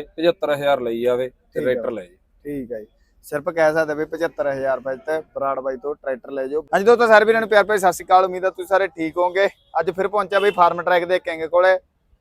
75000 ਲਈ ਜਾਵੇ ਤੇ ਠੀਕ ਆ। ਟਰੈਕਟਰ ਲੈ ਜੀ ਠੀਕ ਹੈ ਜੀ। ਸਿਰਫ ਕਹਿ ਸਕਦੇ ਵੀ 75000 ਰੁਪਏ ਤੇ ਬਰਾੜ ਬਾਈ ਤੋਂ ਟਰੈਕਟਰ ਲੈ ਜਾਓ। ਹਾਂਜੀ ਦੋਸਤੋ ਸਾਰੇ ਵੀਰਾਂ ਨੂੰ ਪਿਆਰ ਭਰੀ ਸਤਿ ਸ਼੍ਰੀ ਅਕਾਲ ਉਮੀਦ ਹੈ ਤੁਸੀਂ ਸਾਰੇ ਠੀਕ ਹੋਵੋਗੇ। ਅੱਜ ਫਿਰ ਪਹੁੰਚਿਆ ਬਈ ਫਾਰਮ ਟਰੈਕ ਦੇ ਕਿੰਗ ਕੋਲੇ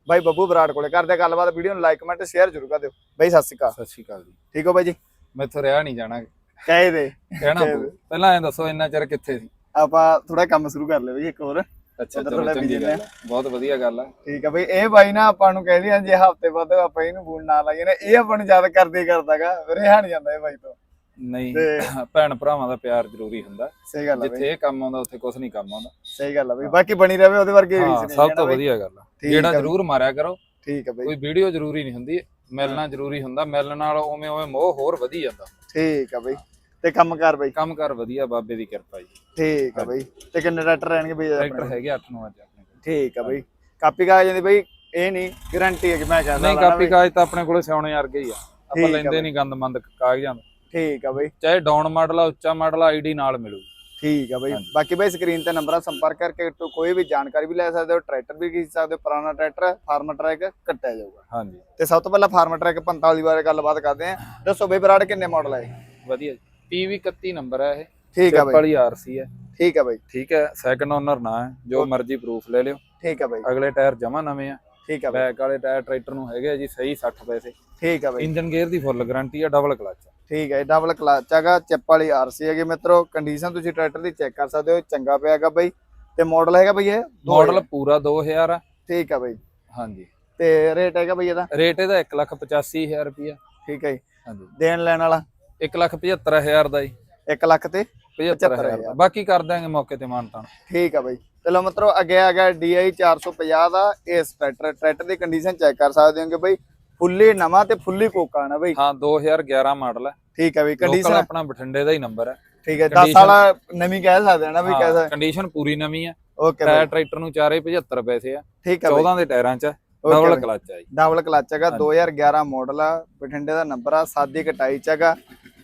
ਬਾਈ ਬੱਬੂ ਬਰਾੜ ਕੋਲੇ। ਕਰਦੇ ਆ ਗੱਲਬਾਤ ਵੀਡੀਓ ਨੂੰ ਲਾਈਕ ਕਮੈਂਟ ਸ਼ੇਅਰ ਜ਼ਰੂਰ ਕਰ ਦਿਓ। ਬਾਈ ਸਤਿ ਸ਼੍ਰੀ ਅਕਾਲ। ਸਤਿ ਸ਼੍ਰੀ ਅਕਾਲ ਜੀ। ਠੀਕ ਹੋ ਬਾਈ ਜੀ? ਮੈਥੋਂ ਰਿਹਾ ਨਹੀਂ ਜਾਣਾ। ਕਹੇ ਦੇ। ਕਹਿਣਾ ਤੇ- ਪਊ। ਪਹਿਲਾਂ ਐਂ ਦੱਸੋ ਇੰਨਾ ਚਿਰ ਕਿੱਥੇ ਸੀ? ਆਪਾਂ ਥੋੜਾ ਕੰਮ ਸ਼ੁਰੂ ਕਰ ਲਿਆ ਬਈ ਇੱਕ ਹੋਰ। ਅੱਛਾ ਚਲੋ ਚੰਗੀ ਗੱਲ ਆ। ਬਹੁਤ ਵਧੀਆ ਗੱਲ ਆ ਠੀਕ ਆ ਬਈ ਇਹ ਬਾਈ ਨਾ ਆਪਾਂ ਨੂੰ ਕਹਿੰਦੇ ਆ ਜੇ ਹਫ਼ਤੇ ਬਾਅਦ ਆਪਾਂ ਇਹਨੂੰ ਫੋਨ ਨਾ ਲਾਈਏ ਨਾ ਇਹ ਆਪਾਂ ਨੂੰ ਯਾਦ ਕਰਦੇ ਕਰਦਾਗਾ ਰਿਹਾ ਨਹੀਂ ਜਾਂਦਾ ਇਹ ਬਾਈ ਤੋਂ। ਨਹੀਂ ਤੇ- ਭੈਣ ਭਰਾਵਾਂ ਦਾ ਪਿਆਰ ਜ਼ਰੂਰੀ ਹੁੰਦਾ। ਸਹੀ ਗੱਲ ਆ ਬਈ। ਜਿੱਥੇ ਇਹ ਕੰਮ ਆਉਂਦਾ ਉੱਥੇ ਕੁਝ ਨਹੀਂ ਕੰਮ ਆਉਂਦਾ। ਸਹੀ ਗੱਲ ਆ ਬਈ ਬਾਕੀ ਬਣੀ ਰਵੇ ਉਹਦੇ ਵਰਗੇ ਰੀਸ ਹਾਂ ਸਭ ਤੋਂ। ਵਧੀਆ ਗੱਲ ਆ। ਠੀਕ ਜਿਹੜਾ ਆ ਬਈ। ਜ਼ਰੂਰ ਮਾਰਿਆ ਕਰੋ ਠੀਕ ਆ ਬਈ। ਕੋਈ ਵੀਡੀਓ ਜ਼ਰੂਰੀ ਨਹੀਂ ਹੁੰਦੀ ਮਿਲਣਾ ਜ਼ਰੂਰੀ ਹੁੰਦਾ ਮਿਲਣ ਨਾਲ ਉਵੇਂ ਉਵੇਂ ਮੋਹ ਹੋਰ ਵਧੀ ਜਾਂਦਾ। ਠੀਕ ਆ ਬਈ। ਤੇ ਕੰਮ ਕਰ ਬਈ। ਕੰਮ ਕਰ ਵਧੀਆ ਬਾਬੇ ਦੀ ਕਿਰਪਾ ਜੀ। ਠੀਕ ਆ ਬਈ। ਤੇ ਕਿੰਨੇ ਟਰੈਕਟਰ ਰਹਿਣਗੇ ਬਈ ਆਪਣੇ? ਟਰੈਕਟਰ ਕੋਲ? ਹੈਗੇ 8 ਨੂੰ ਅੱਜ ਆਪਣੇ ਕੋਲ। ਠੀਕ ਆ ਬਈ। ਕਾਪੀ ਕਾਗਜ਼ ਦੀ ਬਈ ਇਹ ਨਹੀਂ ਗਾਰੰਟੀ ਹੈ ਕਿ ਮੈਂ ਕਹਿੰਦਾ ਨਹੀਂ ਕਾਪੀ ਕਾਗਜ਼ ਤਾਂ ਆਪਣੇ ਕੋਲੇ ਸਿਆਉਣੇ ਵਰਗੇ ਹੀ ਆ। ਠੀਕ ਆਪਾਂ ਲੈਂਦੇ। ਨਹੀਂ ਗੰਦਮੰਦ ਕਾਗਜ਼ਾਂ ਦਾ ਠੀਕ ਆ ਬਈ। ਚਾਹੇ ਡਾਊਨ ਮਾਡਲ ਆ ਉੱਚਾ ਮਾਡਲ ਆ ਆਈਡੀ ਨਾਲ ਮਿਲੂ। ਠੀਕ ਆ ਬਈ। ਹਾਂਜੀ। ਬਾਕੀ ਬਈ ਸਕਰੀਨ ਤੇ ਨੰਬਰਾਂ ਸੰਪਰਕ ਕਰਕੇ ਤੋਂ ਕੋਈ ਵੀ ਜਾਣਕਾਰੀ ਵੀ ਲੈ ਸਕਦੇ ਹੋ ਟਰੈਕਟਰ ਵੀ ਖਰੀਦ ਸਕਦੇ ਹੋ ਪੁਰਾਣਾ ਟਰੈਕਟਰ ਫਾਰਮ ਟਰੈਕ ਕੱਟਿਆ ਜਾਊਗਾ। ਹਾਂਜੀ। ਤੇ ਸਭ ਤੋਂ ਪਹਿਲਾਂ ਫਾਰਮ ਟਰੈਕ 45 ਬਾਰੇ ਗੱਲਬਾਤ ਕਰਦੇ ਆਂ ਦੱਸੋ ਬਈ ਬਰਾੜ ਕਿੰਨੇ ਮਾਡਲ ਹੈ ਵਧੀਆ ਪੀਵੀ 31 ਨੰਬਰ ਹੈ ਇਹ। ਠੀਕ ਆ ਬਈ। ਵਾਲੀ ਆਰਸੀ ਹੈ ਠੀਕ ਆ ਬਈ। ਠੀਕ ਹੈ ਸੈਕੰਡ ਓਨਰ ਨਾ ਹੈ ਜੋ ਮਰਜ਼ੀ ਪ੍ਰੂਫ ਲੈ ਲਿਓ। ਠੀਕ ਆ ਬਈ। ਅਗਲੇ ਟਾਇਰ ਜਮਾ ਨਵੇਂ ਆ। ਠੀਕ ਆ ਬਈ। ਬੈਕ ਵਾਲੇ ਟਾਇਰ ਟਰੈਕਟਰ ਨੂੰ ਹੈਗੇ ਆ ਜੀ ਸਹੀ 60 ਪੈਸੇ। ਠੀਕ ਆ ਬਈ। ਇੰਜਨ ਗੇਅਰ ਦੀ ਫੁੱਲ ਗਾਰੰਟੀ ਆ ਡਬਲ ਕਲਚ ਠੀਕ ਹੈ ਡਬਲ ਕਲਚ ਹੈਗਾ ਚਿੱਪ ਵਾਲੀ ਆਰਸੀ ਹੈਗੀ ਮਿੱਤਰੋ। ਕੰਡੀਸ਼ਨ ਤੁਸੀਂ ਟਰੈਕਟਰ ਦੀ ਚੈੱਕ ਕਰ ਸਕਦੇ ਹੋ ਚੰਗਾ ਪਿਆ ਹੈਗਾ ਬਈ। ਤੇ ਮਾਡਲ ਹੈਗਾ ਬਈ ਇਹ? ਮਾਡਲ। ਪੂਰਾ 2000 ਆ। ਠੀਕ ਆ ਬਈ। ਹਾਂਜੀ। ਤੇ ਰੇਟ ਹੈਗਾ ਬਈ ਇਹਦਾ? ਰੇਟ ਇਹਦਾ 185000 ਰੁਪਿਆ ਠੀਕ ਹੈ ਜੀ। ਹਾਂਜੀ। ਦੇਣ ਲੈਣ ਵਾਲਾ? 175000 ਦਾ ਜੀ। 1 ਲੱਖ ਤੇ 75000 ਦਾ ਬਾਕੀ ਕਰ ਦਾਂਗੇ ਮੌਕੇ ਤੇ ਮਾਨਤਾਨ ਠੀਕ ਆ ਬਈ। ਚਲੋ ਮਿੱਤਰੋ ਅੱਗੇ ਆ ਗਿਆ DI 450 ਦਾ। ਇਸ ਟਰੈਕਟਰ ਟਰੈਕਟਰ ਦੀ ਕੰਡੀਸ਼ਨ ਚੈੱਕ ਕਰ ਸਕਦੇ ਹੋਗੇ ਬਈ। ਫੁੱਲੀ ਨਵਾਂ ਤੇ ਫੁੱਲੀ ਕੋਕਾ ਨਾ ਬਈ। ਹਾਂ 2011 ਮਾਡਲ ਹੈ। ਠੀਕ ਆ ਬਈ ਕੰਡੀਸ਼ਨ ਆਪਣਾ ਬਠਿੰਡੇ ਦਾ ਹੀ ਨੰਬਰ ਹੈ। ਠੀਕ ਹੈ 10 condition- ਸਾਲਾ ਨਵੀਂ ਕਹਿ ਸਕਦੇ ਆ ਨਾ ਬਈ ਕਹਿ ਸਕਦੇ ਕੰਡੀਸ਼ਨ ਪੂਰੀ ਨਵੀਂ ਹੈ। ਓਕੇ ਟਾਇਰ ਟਰੈਕਟਰ ਨੂੰ ਚਾਰੇ 75 ਪੈਸੇ ਆ। ਠੀਕ ਆ ਬਈ। 14 ਦੇ ਟਾਇਰਾਂ 'ਚ ਡਬਲ। ਕਲਚ ਆ ਜੀ। ਡਬਲ ਕਲਚ ਹੈਗਾ ਹਾਂਜੀ। 2011 ਮਾਡਲ ਆ। ਬਠਿੰਡੇ ਦਾ ਨੰਬਰ ਆ ਸਾਦੀ ਕਟਾਈ ਚ ਹੈਗਾ।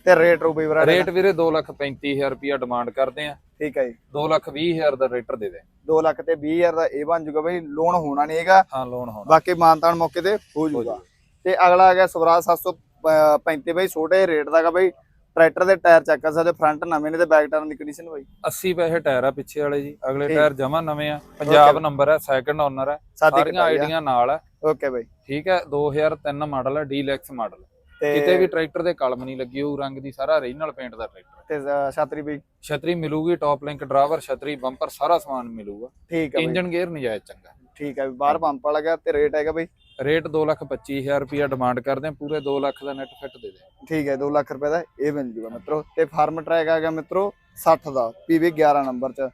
ਤੇ ਰੇਟ ਰੂ ਬਰਾ ਰੇਟ ਵੀਰੇ 235000 ਰੁਪਿਆ ਡਿਮਾਂਡ ਕਰਦੇ ਆ। ਠੀਕ ਹੈ ਜੀ। 220000 ਦਾ ਰੇਟਰ ਦੇ ਦੇ। 2 ਲੱਖ ਤੇ 20000 ਦਾ ਇਹ ਬਣ ਜੂਗਾ ਬਈ ਲੋਨ ਹੋਣਾ ਨਹੀਂ ਹੈਗਾ। ਹਾਂ ਲੋਨ ਹੋਣਾ। ਬਾਕੀ ਮਾਨਤਾਨ ਮੌਕੇ ਤੇ ਹੋ ਜੂਗਾ। ਤੇ ਅਗਲਾ ਆ ਗਿਆ ਸਵਰਾਜ 735 ਬਈ ਛੋਟੇ ਰੇਟ ਦਾਗਾ ਬਈ। ਟਰੈਕਟਰ ਦੇ ਟਾਇਰ ਚੈੱਕ ਕਰ ਸਕਦੇ ਫਰੰਟ ਨਵੇਂ ਨੇ ਤੇ ਬੈਕ ਟਾਇਰਾਂ ਦੀ ਕੰਡੀਸ਼ਨ ਬਈ। 80 ਪੈਸੇ ਟਾਇਰ ਆ ਪਿੱਛੇ ਵਾਲੇ ਜੀ। ਅਗਲੇ। ਟਾਇਰ ਜਮਾ ਨਵੇਂ ਆ। ਪੰਜਾਬ। ਨੰਬਰ ਹੈ ਸੈਕੰਡ ਓਨਰ ਹੈ ਸਾਰੀਆਂ ਆ। ਆਈਡੀਆਂ ਨਾਲ ਹੈ ਓਕੇ ਬਈ। ਠੀਕ ਹੈ 2003 ਮਾਡਲ ਹੈ ਡੀਲੈਕਸ ਮਾਡਲ ਤੇ ਕਿਤੇ ਵੀ ਟਰੈਕਟਰ ਦੇ ਕਲਮ ਨਹੀਂ ਲੱਗੀ ਹੋਊ ਰੰਗ ਦੀ ਸਾਰਾ ਓਰੀਜਨਲ ਪੇਂਟ ਦਾ ਟਰੈਕਟਰ ਤੇ ਛਤਰੀ ਬਈ ਛਤਰੀ ਮਿਲੂਗੀ ਟੌਪ ਲਿੰਕ ਡਰਾਈਵਰ ਛਤਰੀ ਬੰਪਰ ਸਾਰਾ ਸਮਾਨ ਮਿਲੂਗਾ। ਠੀਕ ਹੈ ਇੰਜਨ ਗੇਅਰ ਨਜਾਇਜ਼ ਚੰਗਾ। ਠੀਕ ਹੈ ਬਾਹਰ ਪੰਪ ਵਾਲਾ ਗਿਆ ਤੇ ਰੇਟ ਹੈਗਾ ਬਈ। ਰੇਟ 225000 ਰੁਪਿਆ ਡਿਮਾਂਡ ਕਰਦੇ ਆ ਪੂਰੇ 2 ਲੱਖ ਦਾ ਨੈਟ ਫਿੱਟ ਦੇ ਦੇ। ਠੀਕ ਹੈ 2 ਲੱਖ ਰੁਪਏ ਦਾ ਇਹ ਮਿਲ ਜੂਗਾ ਮਿੱਤਰੋ। ਤੇ ਫਾਰਮ ਟਰੈਕ ਆ ਗਿਆ ਮਿੱਤਰੋ 60 ਦਾ PV 11 ਨੰਬਰ ਚ।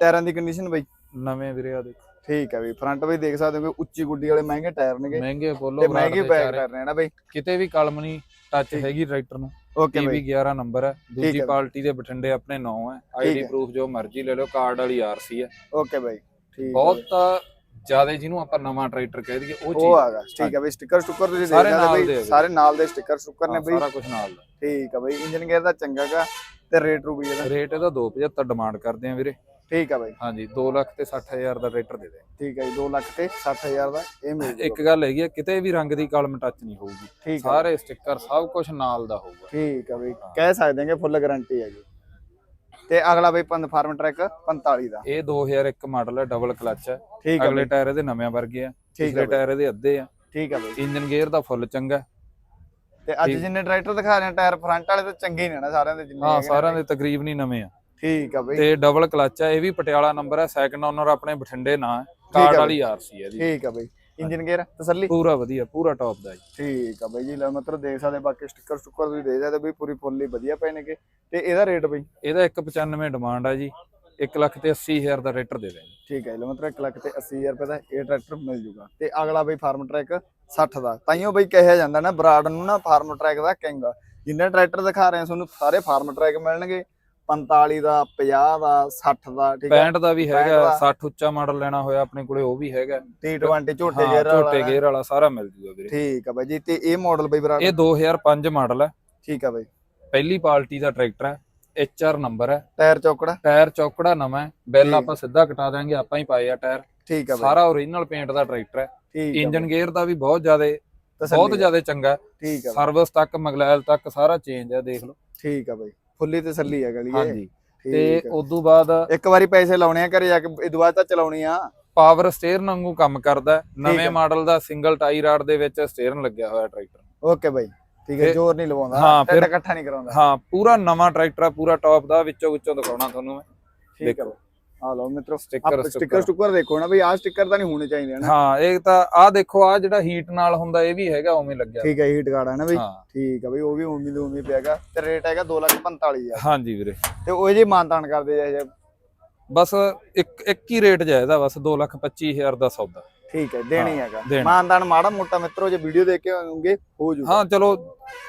ਟਾਇਰਾਂ ਦੀ ਕੰਡੀਸ਼ਨ ਬਈ। ਨਵੇਂ ਵੀਰੇ ਆ ਦੇਖੋ। ਠੀਕ ਹੈ ਬਈ ਫਰੰਟ ਵੀ ਦੇਖ ਸਕਦੇ ਹੋ ਕਿ ਉੱਚੀ ਗੁੱਡੀ ਵਾਲੇ ਮਹਿੰਗੇ ਟਾਇਰ ਨੇਗੇ ਮਹਿੰਗੇ ਤੇ ਬਰਾੜ ਮਹਿੰਗੇ ਬੈਕ। ਕਰ ਰਹੇ ਨਾ ਬਈ। ਕਿਤੇ ਵੀ ਕਲਮ ਨਹੀਂ ਟੱਚ ਹੈਗੀ ਟਰੈਕਟਰ ਨੂੰ ਓਕੇ ਬਈ। 11 ਨੰਬਰ ਹੈ ਦੂਜੀ। ਪਾਰਟੀ ਦੇ ਬਠਿੰਡੇ ਆਪਣੇ 9 ਹੈ ਆਈਡੀ। ਪ੍ਰੂਫ ਜੋ ਮਰਜ਼ੀ ਲੈ ਲਓ ਕਾਰਡ ਵਾਲੀ ਆਰਸੀ ਹੈ ਓਕੇ ਬਈ। ਠੀਕ ਬਹੁਤ। ਜ਼ਿਆਦਾ ਜਿਹਨੂੰ ਆਪਾਂ ਨਵਾਂ ਟਰੈਕਟਰ ਕਹਿ ਦਈਏ ਉਹ ਉਹ ਚੀਜ਼ ਆ ਗਿਆ। ਠੀਕ ਹੈ ਬਈ। ਸਟicker ਸਟੁੱਕਰ ਤੁਸੀਂ ਦੇਖ ਸਕਦੇ ਬਈ। ਸਾਰੇ ਨਾਲ ਦੇ ਸਟicker ਸਟੁੱਕਰ ਨੇ ਬਈ। ਸਾਰਾ ਕੁਝ ਨਾਲ ਦਾ। ਠੀਕ ਹੈ ਬਈ। ਇੰਜਨ ਗੇਅਰ ਦਾ ਚੰਗਾ ਗਾ ਤੇ ਰੇਟ ਰੂ ਵੀ ਇਹਦਾ ਰੇਟ ਇਹਦਾ 275 ਡਿਮਾਂਡ ਕਰਦੇ ਆ ਵੀਰੇ। ਠੀਕ ਹੈ ਬਈ। ਹਾਂਜੀ 2 ਲੱਖ ਤੇ 60000 ਦਾ ਰੇਟਰ ਦੇ ਦੇ। ਠੀਕ ਹੈ ਜੀ 2 ਲੱਖ ਤੇ 60000 ਦਾ ਇਹ ਮਿਲ ਇੱਕ ਜੂਗਾ। ਗੱਲ ਹੈਗੀ ਆ ਕਿਤੇ ਵੀ ਰੰਗ ਦੀ ਕਲਮ ਟੱਚ ਨਹੀਂ ਹੋਊਗੀ। ਹੈ ਸਾਰੇ ਸਟicker ਸਭ ਕੁਝ ਨਾਲ ਦਾ ਹੋਊਗਾ। ਠੀਕ ਹੈ ਬਈ ਕਹਿ ਸਕਦੇ ਹਾਂ ਕਿ ਫੁੱਲ ਗਾਰੰਟੀ ਹੈਗੀ। ਤੇ ਅਗਲਾ ਬਈ ਪੰਦ ਫਾਰਮ ਟਰੈਕ 45 ਦਾ। ਇਹ 2001 ਮਾਡਲ ਹੈ ਡਬਲ ਕਲਚ ਹੈ ਠੀਕ ਹੈ ਅਗਲੇ ਟਾਇਰ ਇਹਦੇ ਨਵੇਂ ਵਰਗੇ ਆ। ਪਿਛਲੇ ਹੈ ਟਾਇਰ ਇਹਦੇ ਅੱਧੇ ਆ। ਠੀਕ ਹੈ ਬਈ। ਇੰਜਨ ਗੇਅਰ ਦਾ ਫੁੱਲ ਚੰਗਾ। ਹੈ। ਤੇ ਅੱਜ। ਜਿੰਨੇ ਟਰੈਕਟਰ ਦਿਖਾ ਰਹੇ ਆ ਟਾਇਰ ਫਰੰਟ ਵਾਲੇ ਤਾਂ ਚੰਗੇ ਹੀ ਨੇ ਨਾ ਸਾਰਿਆਂ ਦੇ ਜਿੰਨੇ ਹਾਂ ਸਾਰਿਆਂ। ਦੇ ਤਕਰੀਬਨ ਹੀ ਨਵੇਂ ਆ। ਠੀਕ ਹੈ ਬਈ। ਤੇ ਡਬਲ ਕਲਚ ਹੈ ਇਹ ਵੀ ਪਟਿਆਲਾ ਨੰਬਰ ਹੈ ਸੈਕੰਡ ਓਨਰ ਆਪਣੇ ਬਠਿੰਡੇ ਨਾਂ ਹੈ। ਕਾਰਡ। ਵਾਲੀ ਆਰਸੀ ਹੈ ਜੀ ਠੀਕ ਹੈ ਬਈ। ਇੰਜਨ ਗੇਅਰ ਤਸੱਲੀ? ਪੂਰਾ ਵਧੀਆ ਪੂਰਾ ਟੌਪ ਦਾ ਜੀ। ਠੀਕ ਆ ਬਈ ਜੀ ਲੈ ਮਤਲਬ ਦੇਖ ਸਕਦੇ ਬਾਕੀ ਸਟicker ਸਟੁੱਕਰ ਤੁਸੀਂ ਦੇਖ ਸਕਦੇ ਬਈ ਪੂਰੀ ਫੁੱਲੀ ਵਧੀਆ ਪਏ ਨੇਗੇ। ਤੇ ਇਹਦਾ ਰੇਟ ਬਈ? ਇਹਦਾ 195 ਡਿਮਾਂਡ ਹੈ ਜੀ 1 ਲੱਖ ਤੇ 80000 ਦਾ ਰੇਟਰ ਦੇ ਦੇ ਠੀਕ ਹੈ ਲੈ ਮਤਲਬ 1 ਲੱਖ ਤੇ 80000 ਰੁਪਏ ਦਾ ਇਹ ਟਰੈਕਟਰ ਮਿਲ ਜੂਗਾ। ਤੇ ਅਗਲਾ ਬਈ ਫਾਰਮ ਟਰੈਕ 60 ਦਾ। ਤਾਈਓ ਬਈ ਕਿਹਾ ਜਾਂਦਾ ਨਾ ਬਰਾੜ ਨੂੰ ਨਾ ਫਾਰਮ ਟਰੈਕ ਦਾ ਕਿੰਗ ਜਿੰਨੇ ਟਰੈਕਟਰ ਦਿਖਾ ਰਹੇ ਆ ਤੁਹਾਨੂੰ ਸਾਰੇ ਫਾਰਮ ਟਰੈਕ ਮਿਲਣਗੇ। 45 ਦਾ 50 ਦਾ 60 ਦਾ ਠੀਕ ਹੈ? 65 ਦਾ ਵੀ ਹੈਗਾ 65 ਦਾ। 60 ਉੱਚਾ ਮਾਡਲ ਲੈਣਾ ਹੋਇਆ ਆਪਣੇ ਕੋਲੇ ਉਹ ਵੀ ਹੈਗਾ। T20 ਝੋਟੇ ਗੇਅਰ ਝੋਟੇ ਵਾਲਾ। ਗੇਅਰ ਵਾਲਾ ਸਾਰਾ ਮਿਲ ਜੂਗਾ ਵੀਰੇ। ਠੀਕ ਆ ਬਾਈ ਜੀ ਤੇ ਇਹ ਮਾਡਲ ਬਈ ਬਰਾੜ ਇਹ 2005 ਮਾਡਲ ਹੈ। ਠੀਕ ਆ ਬਾਈ। ਪਹਿਲੀ ਪਾਰਟੀ ਦਾ ਟਰੈਕਟਰ ਹੈ HR ਨੰਬਰ ਹੈ। ਟਾਇਰ ਚੌਕੜਾ। ਟਾਇਰ ਚੌਕੜਾ ਨਵਾਂ ਹੈ ਬਿੱਲ। ਆਪਾਂ ਸਿੱਧਾ ਕਟਾ ਦਾਂਗੇ ਆਪਾਂ ਹੀ ਪਾਏ ਆ ਟਾਇਰ ਠੀਕ ਆ ਸਾਰਾ ਓਰੀਜਨਲ ਪੇਂਟ ਦਾ ਟਰੈਕਟਰ ਹੈ। ਇੰਜਨ ਗੇਅਰ ਦਾ ਵੀ ਬਹੁਤ ਜ਼ਿਆਦਾ ਬਹੁਤ। ਜ਼ਿਆਦਾ ਚੰਗਾ ਹੈ। ਠੀਕ ਆ ਸਰਵਿਸ ਤੱਕ ਮਗਲੈਲ ਤੱਕ ਸਾਰਾ ਚੇਂਜ ਹੈ ਦੇਖ ਲਓ। ਠੀਕ ਆ ਬਾਈ। ਫੁੱਲੀ ਤਸੱਲੀ ਆ ਗਲੀ ਇਹ ਹਾਂਜੀ ਤੇ ਠੀਕ ਆ। ਉਸ ਤੋਂ ਬਾਅਦ ਇੱਕ ਵਾਰੀ ਪੈਸੇ ਲਾਉਣੇ ਆ ਘਰੇ ਜਾ ਕੇ ਇਹ ਦੁਬਾਰਾ ਤਾਂ ਚਲਾਉਣੀ ਆ ਪਾਵਰ ਸਟੀਅਰਨ ਵਾਂਗੂ ਕੰਮ ਕਰਦਾ ਹੈ। ਹੈ। ਨਵੇਂ ਮਾਡਲ ਦਾ ਸਿੰਗਲ ਟਾਈ ਰਾਡ ਦੇ ਵਿੱਚ ਸਟੀਅਰਨ ਲੱਗਿਆ ਹੋਇਆ ਟਰੈਕਟਰ ਓਕੇ ਬਾਈ ਠੀਕ ਹੈ ਫਿਰ- ਜ਼ੋਰ ਨਹੀਂ ਲਵਾਉਂਦਾ ਹਾਂ, ਫਿਰ- ਇਕੱਠਾ ਨਹੀਂ ਕਰਾਉਂਦਾ ਹਾਂ ਪੂਰਾ ਨਵਾਂ ਟਰੈਕਟਰ ਆ ਪੂਰਾ ਟੌਪ ਦਾ ਵਿੱਚੋਂ ਵਿੱਚੋਂ ਦਿਖਾਉਣਾ ਤੁਹਾਨੂੰ ਮੈਂ ਠੀਕ ਦੇਖੋ। ਬਾਈ। ਆ ਲਓ ਮਿੱਤਰੋ ਸਟicker ਸਟicker ਸਟੁੱਕਰ ਦੇਖੋ ਨਾ ਬਈ ਆਹ ਸਟicker ਤਾਂ ਨਹੀਂ ਹੋਣੇ ਚਾਹੀਦੇ ਨਾ ਹਾਂ ਇਹ ਤਾਂ ਆਹ ਦੇਖੋ ਆ ਜਿਹੜਾ ਹੀਟ ਨਾਲ ਹੁੰਦਾ ਇਹ ਵੀ ਹੈਗਾ ਉਵੇਂ ਲੱਗਿਆ। ਠੀਕ ਹੈ ਹੀਟ ਗਾਰਡ ਹੈ ਨਾ ਬਈ? ਹਾਂ। ਠੀਕ ਆ ਬਈ ਉਹ ਵੀ ਉਮੀ ਦੇ ਉਮੀ ਪਿਆਗਾ ਤੇ ਰੇਟ ਹੈਗਾ 245000 ਹਾਂਜੀ ਵੀਰੇ। ਤੇ ਉਹ ਜੀ ਮਾਨਤਾਨ ਕਰਦੇ ਇਹ। ਬਸ ਇੱਕ ਇੱਕ ਹੀ ਰੇਟ ਜਾਇਦਾ ਬਸ 225000 ਦਾ ਸੌਦਾ। ਠੀਕ ਹੈ ਦੇਣੀ ਹੈਗਾ। ਦੇਣੀ। ਮਾਨਤਾਨ ਮਾੜਾ ਮੋਟਾ ਮਿੱਤਰੋ ਜੇ ਵੀਡੀਓ ਦੇਖ ਕੇ ਆਉਂਗੇ ਹੋ ਜੂਗਾ। ਹਾਂ ਚਲੋ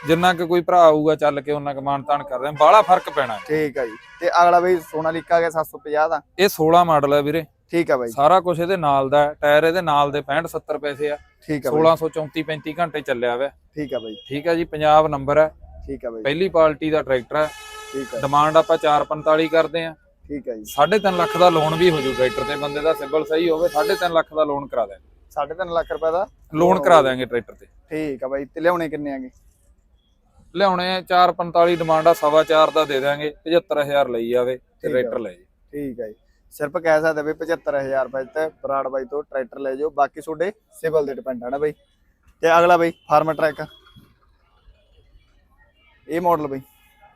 ਜਿੰਨਾ ਕਿ ਕੋਈ ਭਰਾ ਆਊਗਾ ਚੱਲ ਕੇ ਉਹਨਾਂ ਕ ਮਾਨਤਾਨ ਕਰਦੇ ਆ ਬਾਹਲਾ ਫ਼ਰਕ ਪੈਣਾ। ਹੈ। ਠੀਕ ਹੈ ਜੀ। ਤੇ ਅਗਲਾ ਬਈ ਸੋਨਾਲੀਕਾ ਗਿਆ 750 ਦਾ। ਇਹ 16 ਮਾਡਲ ਹੈ ਵੀਰੇ। ਠੀਕ ਹੈ ਬਾਈ। ਸਾਰਾ ਕੁਝ ਇਹਦੇ ਨਾਲ ਦਾ ਹੈ। ਟਾਇਰ ਇਹਦੇ ਨਾਲ ਦੇ 65 70 ਪੈਸੇ ਆ। ਠੀਕ ਹੈ ਬਾਈ। 1634 35 ਘੰਟੇ ਚੱਲਿਆ ਵਾ। ਠੀਕ ਹੈ ਬਾਈ। ਠੀਕ ਹੈ ਜੀ ਪੰਜਾਬ ਨੰਬਰ ਹੈ। ਠੀਕ ਹੈ ਬਾਈ। ਪਹਿਲੀ ਪਾਰਟੀ ਦਾ ਟਰੈਕਟਰ ਹੈ। ਠੀਕ ਹੈ ਡਿਮਾਂਡ ਆਪਾਂ 445 ਕਰਦੇ ਆ ਠੀਕ ਹੈ ਜੀ। 3.5 ਲੱਖ ਦਾ ਲੋਨ ਵੀ ਹੋ ਜੂ ਟਰੈਕਟਰ ਤੇ ਬੰਦੇ ਦਾ ਸਿਬਲ ਸਹੀ ਹੋਵੇ 3.5 ਲੱਖ ਦਾ ਲੋਨ ਕਰਾ ਦਿਆਂਗੇ 3.5 ਲੱਖ ਰੁਪਏ ਦਾ? ਲੋਨ ਕਰਾ ਦਿਆਂਗੇ ਟਰੈਕਟਰ ਤੇ। ਠੀਕ ਹੈ ਬਾਈ ਤੇ ਲਿਆਉਣੇ ਕਿੰਨੇ ਆਗੇ ਲਿਆਉਣੇ ਆ 445 ਡਿਮਾਂਡ ਆ ਸਵਾ ਚਾਰ ਦਾ ਦੇ ਦਿਆਂਗੇ 75000 ਲਈ ਜਾਵੇ ਤੇ ਆ। ਟਰੈਕਟਰ ਲੈ ਜੀ ਠੀਕ ਹੈ ਜੀ। ਸਿਰਫ ਕਹਿ ਸਕਦੇ ਵੀ 75000 ਰੁਪਏ ਤੇ ਬਰਾੜ ਬਾਈ ਤੋਂ ਟਰੈਕਟਰ ਲੈ ਜਾਓ ਬਾਕੀ ਤੁਹਾਡੇ ਸਿਵਲ ਦੇ ਡਿਪੈਂਡ ਆ ਨਾ ਬਾਈ। ਤੇ ਅਗਲਾ ਬਾਈ ਫਾਰਮ ਟਰੈਕ। ਇਹ ਮਾਡਲ ਬਾਈ।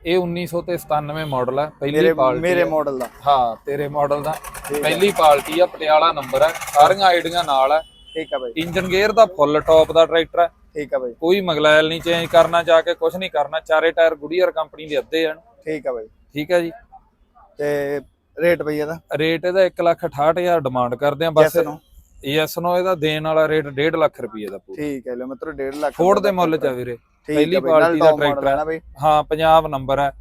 ਇਹ 1997 ਮਾਡਲ ਹੈ ਪਹਿਲੀ ਪਾਰਟੀ ਮੇਰੇ। ਮਾਡਲ ਦਾ। ਹਾਂ ਤੇਰੇ ਮਾਡਲ ਦਾ। ਪਹਿਲੀ ਪਾਰਟੀ ਆ ਪਟਿਆਲਾ ਨੰਬਰ ਹੈ ਸਾਰੀਆਂ ਆਈਡੀਆਂ ਨਾਲ ਹੈ ਠੀਕ ਹੈ ਬਾਈ। ਇੰਜਨ ਗੇਅਰ ਦਾ ਫੁੱਲ ਟੌਪ ਦਾ ਟਰੈਕਟਰ ਹੈ ਠੀਕ ਹੈ ਬਾਈ। ਕੋਈ ਮਗਲੈਲ ਨਹੀਂ ਚੇਂਜ ਕਰਨਾ ਜਾ ਕੇ ਕੁਝ ਨਹੀਂ ਕਰਨਾ ਚਾਰੇ ਟਾਇਰ ਗੁਡੀਅਰ ਕੰਪਨੀ ਦੇ ਅੱਧੇ ਹਨ ਠੀਕ ਹੈ ਬਾਈ। ਠੀਕ ਹੈ ਜੀ। ਤੇ ਰੇਟ ਬਈ ਇਹਦਾ? ਰੇਟ ਇਹਦਾ 168000 ਡਿਮਾਂਡ ਕਰਦੇ ਆ ਬਸ? ਯੈਸ ਨੋ ਇਹਦਾ ਦੇਣ ਵਾਲਾ ਰੇਟ 1.5 ਲੱਖ ਰੁਪਏ ਦਾ ਪੂਰਾ। ਠੀਕ ਹੈ ਲੋ ਮਿੱਤਰੋ 1.5 ਲੱਖ ਫੋਰਡ ਦੇ ਮੁੱਲ ਚ ਆ ਵੀਰੇ। ਪਹਿਲੀ ਪਾਰਟੀ ਦਾ ਟਰੈਕਟਰ ਹੈ। ਹੈ ਨਾ ਬਾਈ। ਹਾਂ ਪੰਜਾਬ ਨੰਬਰ ਹੈ।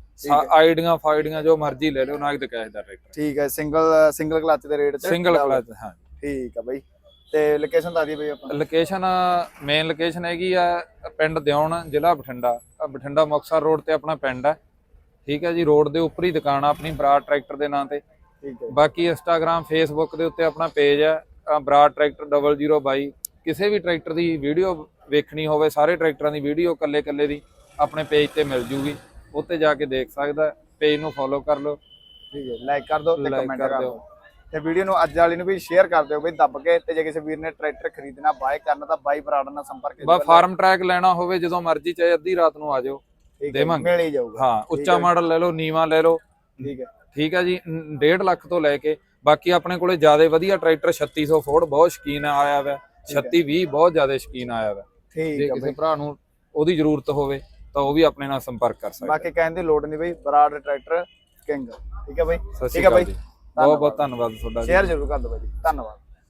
ਆਈਡੀਆਂ ਫਾਈਡੀਆਂ ਜੋ ਮਰਜ਼ੀ ਲੈ ਲਿਓ ਨਾਗਦ ਕੈਸ਼ ਦਾ ਟਰੈਕਟਰ ਠੀਕ ਹੈ ਸਿੰਗਲ ਸਿੰਗਲ ਕਲਚ ਦੇ ਰੇਟ ਚ ਸਿੰਗਲ ਕਲਚ ਹਾਂ। ਠੀਕ ਹੈ ਬਾਈ। ਤੇ ਲੋਕੇਸ਼ਨ ਦੱਸ ਦਈਏ ਬਾਈ ਆਪਾਂ। ਲੋਕੇਸ਼ਨ ਮੇਨ ਲੋਕੇਸ਼ਨ ਹੈਗੀ ਆ ਪਿੰਡ ਦਿਉਣ ਜ਼ਿਲ੍ਹਾ ਬਠਿੰਡਾ। ਬਠਿੰਡਾ ਮੁਕਤਸਰ ਰੋਡ ਤੇ ਆਪਣਾ ਪਿੰਡ ਹੈ। ਠੀਕ ਹੈ ਜੀ ਰੋਡ ਦੇ ਉੱਪਰ ਹੀ ਦੁਕਾਨ ਆ ਆਪਣੀ ਬਰਾੜ ਟਰੈਕਟਰ ਦੇ ਨਾਂ ਤੇ। ਠੀਕ ਹੈ। ਬਾਕੀ ਇੰਸਟਾਗ੍ਰam ਫੇਸਬੁੱਕ ਦੇ ਉੱਤੇ ਆਪਣਾ ਪੇਜ ਹੈ। ਬਰਾੜ ਟਰੈਕਟਰ 002 ਕਿਸੇ ਵੀ ਟਰੈਕਟਰ ਦੀ ਵੀਡੀਓ ਵੇਖਣੀ ਹੋਵੇ ਸਾਰੇ ਟਰੈਕਟਰਾਂ ਦੀ ਵੀਡੀਓ ਕੱਲੇ ਕੱਲੇ ਦੀ ਆਪਣੇ ਪੇਜ ਤੇ ਮਿਲ ਜੂਗੀ। ਉੱਤੇ ਜਾ ਕੇ ਦੇਖ ਸਕਦਾ ਪੇਜ ਨੂੰ ਫੋਲੋ ਕਰ ਲਓ। ਠੀਕ ਹੈ ਲਾਈਕ ਕਰ ਦਿਓ ਤੇ ਕਮੈਂਟ ਕਰ ਦਿਓ। ਤੇ ਵੀਡੀਓ ਨੂੰ ਅੱਜ ਵਾਲੀ ਨੂੰ ਵੀ ਸ਼ੇਅਰ ਕਰ ਦਿਓ ਬਈ ਦੱਬ ਕੇ ਤੇ ਜੇ ਕਿਸੇ ਵੀਰ ਨੇ ਟਰੈਕਟਰ ਖਰੀਦਣਾ ਬਾਏ ਕਰਨਾ ਤਾਂ ਬਾਈ ਬਰਾੜ ਨਾਲ ਸੰਪਰਕ ਬਾ ਫਾਰਮ ਟਰੈਕ ਲੈਣਾ ਹੋਵੇ ਜਦੋਂ ਮਰਜ਼ੀ ਚਾਹੇ ਅੱਧੀ ਰਾਤ ਨੂੰ ਆ ਜਾਓ ਦੇਵਾਂਗੇ। ਮਿਲ ਹੀ ਜਾਊਗਾ। ਹਾਂ ਉੱਚਾ। ਮਾਡਲ ਲੈ ਲਓ ਨੀਵਾ ਲੈ ਲਓ। ਠੀਕ ਹੈ। ਠੀਕ ਹੈ ਜੀ 1.5 ਲੱਖ ਤੋਂ ਲੈ ਕੇ ਬਾਕੀ ਆਪਣੇ ਕੋਲੇ ਜ਼ਿਆਦਾ ਵਧੀਆ ਟਰੈਕਟਰ 3600 ਫੋਰਡ ਬਹੁਤ ਸ਼ਕੀਨ ਆਇਆ ਵਾ। 36 20 ਬਹੁਤ ਜ਼ਿਆਦਾ ਸ਼ਕੀਨ ਆਇਆ ਵਾ। ਜੇ ਠੀਕ ਹੈ ਕਿਸੇ ਬਈ। ਭਰਾ ਨੂੰ ਉਹਦੀ ਜ਼ਰੂਰਤ ਹੋਵੇ ਤਾਂ ਉਹ ਵੀ ਆਪਣੇ ਨਾਲ ਸੰਪਰਕ ਕਰ ਸਕਦਾ। ਬਾਕੀ ਕਹਿਣ ਦੀ ਲੋੜ ਨਹੀਂ ਬਈ ਬਰਾੜ ਟਰੈਕਟਰ ਕਿੰਗ। ਠੀਕ ਹੈ ਬਈ? ਸਤਿ ਠੀਕ ਸ਼੍ਰੀ ਹੈ ਅਕਾਲ ਬਾਈ। ਜੀ। ਬਹੁਤ ਬਹੁਤ ਧੰਨਵਾਦ ਤੁਹਾਡਾ ਜੀ। ਸ਼ੇਅਰ ਜ਼ਰੂਰ ਕਰ ਦਿਓ ਬਾਈ ਜੀ। ਧੰਨਵਾਦ।